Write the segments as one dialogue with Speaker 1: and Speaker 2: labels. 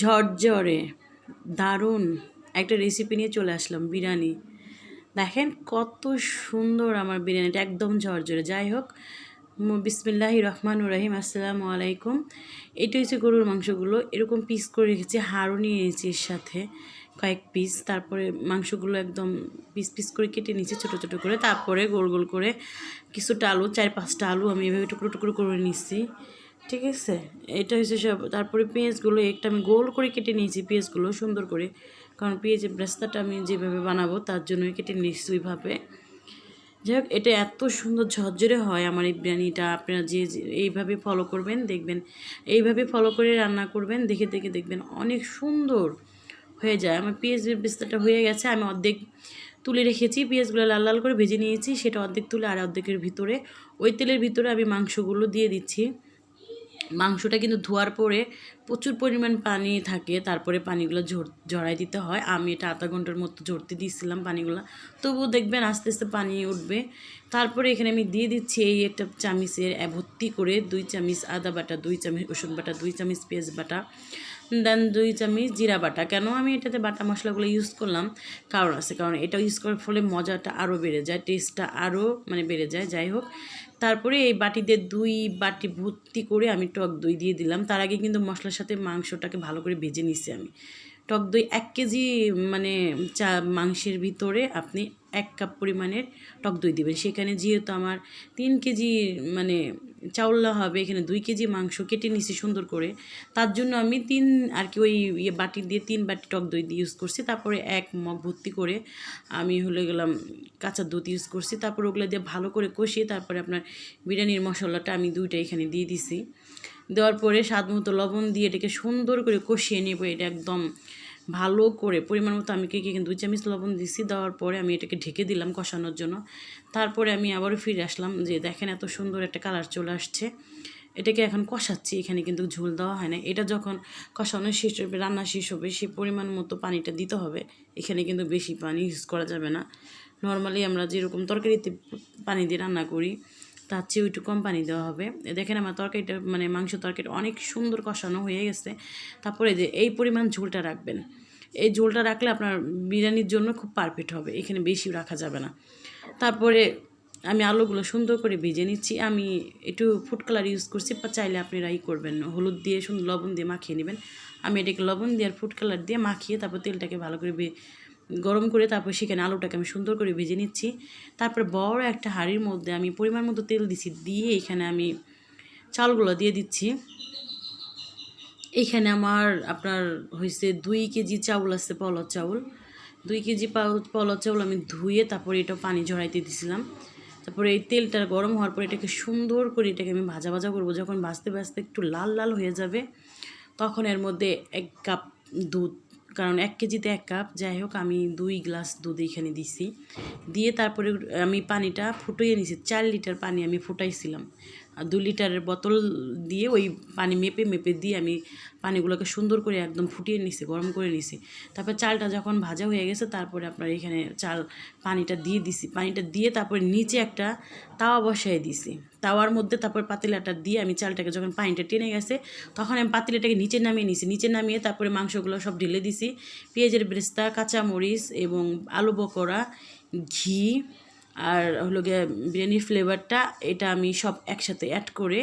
Speaker 1: ঝরঝরে, দারুণ একটা রেসিপি নিয়ে চলে আসলাম, বিরিয়ানি। দেখেন কত সুন্দর আমার বিরিয়ানিটা, একদম ঝরঝরে। যাই হোক বিসমিল্লাহ রহমান রাহিম, আসসালামু আলাইকুম। এটা হচ্ছে গরুর মাংসগুলো, এরকম পিস করে রেখেছি, হাড়ও নিয়ে নিয়েছি এর সাথে, কয়েক পিস তারপরে মাংসগুলো একদম পিস পিস করে কেটে নিয়েছি, ছোটো ছোটো করে। তারপরে গোল গোল করে কিছুটা আলু, চার পাঁচটা আলু আমি এভাবে টুকরো টুকরো করে নিচ্ছি। ঠিক আছে? এটা হচ্ছে সব, তারপরে পেঁয়াজগুলো একটা আমি গোল করে কেটে নিয়েছি, পেঁয়াজগুলো সুন্দর করে। কারণ পেঁয়াজের ব্রেস্তাটা আমি যেভাবে বানাবো, তার জন্যই কেটে নিয়েছি ওইভাবে। যাই হোক এটা এত সুন্দর ঝরঝরে হয় আমার এই বিরিয়ানিটা। আপনারা যে এইভাবে ফলো করবেন, দেখবেন। এইভাবে ফলো করে রান্না করবেন, দেখে দেখে দেখবেন অনেক সুন্দর হয়ে যায়। আমার পেঁয়াজের বিস্তারটা হয়ে গেছে, আমি অর্ধেক তুলে রেখেছি, পেঁয়াজগুলো লাল লাল করে ভেজে নিয়েছি, সেটা অর্ধেক তুলে আর অর্ধেকের ভিতরে ওই তেলের ভিতরে আমি মাংসগুলো দিয়ে দিচ্ছি। মাংসটা কিন্তু ধোয়ার পরে প্রচুর পরিমাণ পানি থাকে, তারপরে পানিগুলো ঝর ঝরাই দিতে হয়। আমি এটা আধা ঘণ্টার মতো ঝরতে দিয়েছিলাম পানিগুলো। তবুও দেখবেন আস্তে আস্তে পানি উঠবে। তারপরে এখানে আমি দিয়ে দিচ্ছি এই একটা চামিচের ভর্তি করে দুই চামিচ আদা বাটা, দুই চামিচ রসুন বাটা, দুই চামিচ পেঁয়াজ বাটা। দেন দুই চামচ জিরা বাটা। কেন আমি এটাতে বাটা মশলাগুলো ইউজ করলাম? কারণ আছে, কারণ এটা ইউজ করার ফলে মজাটা আরও বেড়ে যায় টেস্টটা আরও মানে বেড়ে যায়, যাই হোক। তারপরে এই বাটিতে দুই বাটি ভর্তি করে আমি টক দই দিয়ে দিলাম। তার আগে কিন্তু মশলার সাথে মাংসটাকে ভালো করে ভেজে নিছি আমি। টক দই এক কেজি মানে চা, মাংসের ভিতরে আপনি এক কাপ পরিমাণের টক দই দেবেন। সেখানে যেহেতু আমার তিন কেজি মানে চাউল্লা হবে, এখানে দুই কেজি মাংস কেটে নিছি সুন্দর করে। তার জন্য আমি তিন আর কি ওই ইয়ে বাটি দিয়ে তিন বাটি টক দই দিয়ে ইউজ করছি। তারপরে এক মগ ভর্তি করে আমি হলে গেলাম কাঁচা দুধ ইউজ করছি। তারপর ওগুলো দিয়ে ভালো করে কষিয়ে তারপরে আপনার বিরিয়ানির মশলাটা আমি দুইটা এখানে দিয়ে দিছি। দেওয়ার পরে স্বাদ মতো লবণ দিয়ে এটাকে সুন্দর করে কষিয়ে নেব। এটা একদম ভালো করে পরিমাণ মতো আমি কে কিন্তু দুই চামচ লবণ দিছি, দেওয়ার পরে আমি এটাকে ঢেকে দিলাম কষানোর জন্য। তারপরে আমি আবারও ফিরে আসলাম যে দেখেন এত সুন্দর একটা কালার চলে আসছে। এটাকে এখন কষাচ্ছি, এখানে কিন্তু ঝোল দেওয়া হয় না। এটা যখন কষানো শেষ হবে, রান্না শেষ হবে সেই পরিমাণ মতো পানিটা দিতে হবে। এখানে কিন্তু বেশি পানি ইউজ করা যাবে না। নর্মালি আমরা যেরকম তরকারিতে পানি দিয়ে রান্না করি তার চেয়ে একটু কম পানি দেওয়া হবে। দেখেন আমার তরকারিটা মানে মাংস তরকারিটা অনেক সুন্দর কষানো হয়ে গেছে। তারপরে যে এই পরিমাণ ঝোলটা রাখবেন। এই ঝোলটা রাখলে আপনার বিরিয়ানির জন্য খুব পারফেক্ট হবে। এখানে বেশি রাখা যাবে না। তারপরে আমি আলুগুলো সুন্দর করে ভেজে নিচ্ছি। আমি একটু ফুড কালার ইউজ করছি, বা চাইলে আপনারা ই করবেন। হলুদ দিয়ে সুন্দর লবণ দিয়ে মাখিয়ে নেবেন। আমি এটাকে লবণ দিয়ে আর ফুড কালার দিয়ে মাখিয়ে তারপর তেলটাকে ভালো করে গরম করে তারপর সেখানে আলুটাকে আমি সুন্দর করে ভেজে নিচ্ছি। তারপর বড় একটা হাঁড়ির মধ্যে আমি পরিমাণ মতো তেল দিচ্ছি দিয়ে এখানে আমি চালগুলো দিয়ে দিচ্ছি। এখানে আমার, আপনার হয়েছে দুই কেজি চাউল আছে পলর চাউল। দুই কেজি পলর চাউল আমি ধুয়ে তারপরে এটা পানি ঝরাইতে দিছিলাম। তারপরে এই তেলটা গরম হওয়ার পরে এটাকে সুন্দর করে এটাকে আমি ভাজা ভাজা করব। যখন ভাজতে ভাজতে একটু লাল লাল হয়ে যাবে, তখন এর মধ্যে এক কাপ দুধ কারণ এক কেজিতে এক কাপ, যাই হোক, আমি দুই গ্লাস দুধ এখানে দিছি। দিয়ে তারপরে আমি পানিটা ফুটিয়ে নিছি, চার লিটার পানি আমি ফুটাইছিলাম। দু লিটারের বোতল দিয়ে ওই পানি মেপে মেপে দিয়ে আমি পানিগুলোকে সুন্দর করে একদম ফুটিয়ে নিছি, গরম করে নিছি। তারপর চালটা যখন ভাজা হয়ে গেছে, তারপরে আপনার এখানে চাল পানিটা দিয়ে দিছি। পানিটা দিয়ে তারপরে নিচে একটা তাওয়া বসাই দিছি। তাওয়ার মধ্যে তারপর পাতিলাটা দিয়ে আমি চালটাকে যখন পানিটা টেনে গেছে, তখন আমি পাতিলাটাকে নিচে নামিয়ে নিছি। নিচে নামিয়ে তারপরে মাংসগুলো সব ঢেলে দিছি। পেঁয়াজের ব্রেস্তা, কাঁচামরিচ এবং আলু বকরা ঘি আর হলো গিয়ে বিরিয়ানির ফ্লেভারটা এটা আমি সব একসাথে অ্যাড করে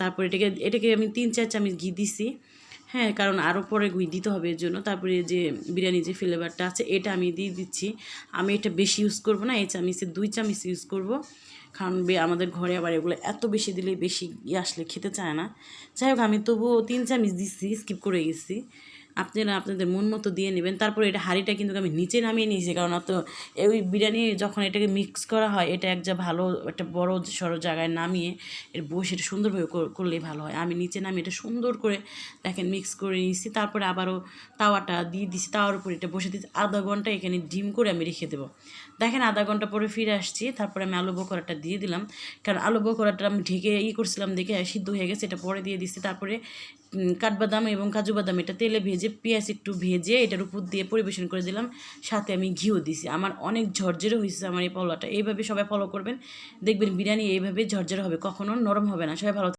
Speaker 1: তারপরে এটাকে এটাকে আমি তিন চার চামচ ঘি দিছি। হ্যাঁ কারণ আরও পরে ঘি দিতে হবে এর জন্য। তারপরে যে বিরিয়ানি যে ফ্লেভারটা আছে, এটা আমি দিয়ে দিচ্ছি। আমি এটা বেশি ইউজ করব না, এই চামিচে দুই চামিচ ইউজ করব। কারণ আমাদের ঘরে আবার এগুলো এত বেশি দিলে বেশি আসলে খেতে চায় না। যাই হোক, আমি তবুও তিন চামিচ দিচ্ছি স্কিপ করে গেছি। আপনারা আপনাদের মন মতো দিয়ে নেবেন। তারপরে এটা হাঁড়িটা কিন্তু আমি নিচে নামিয়ে নিয়েছি, কারণ অত ওই বিরিয়ানি যখন এটাকে মিক্স করা হয়, এটা এক যা ভালো একটা বড় সড়ো জায়গায় নামিয়ে এর বসে এটা সুন্দরভাবে করলেই ভালো হয়। আমি নিচে নামিয়ে এটা সুন্দর করে দেখেন মিক্স করে নিয়েছি। তারপরে আবারও তাওয়াটা দিয়ে দিছি তাওয়ার উপরে এটা বসে দিচ্ছি আধা ঘণ্টা এখানে ডিম করে আমি রেখে দেবো। দেখেন আধা ঘণ্টা পরে ফিরে আসছি, তারপরে আমি আলু বকরাটা দিয়ে দিলাম। কারণ আলু বকরাটা আমি ঢেকে ই করছিলাম দেখে সিদ্ধ হয়ে গেছে, এটা পরে দিয়ে দিচ্ছি তারপরে কাঠবাদাম এবং কাজু বাদাম, এটা তেলে ভেজে, পেঁয়াজ একটু ভেজে এটার উপর দিয়ে পরিবেশন করে দিলাম। সাথে আমি ঘিও দিছি। আমার অনেক ঝরঝরে হয়েছে আমার এই পলোটা এইভাবে সবাই ফলো করবেন। দেখবেন বিরিয়ানি এইভাবে ঝরঝরে হবে, কখনো নরম হবে না। সবাই ভালো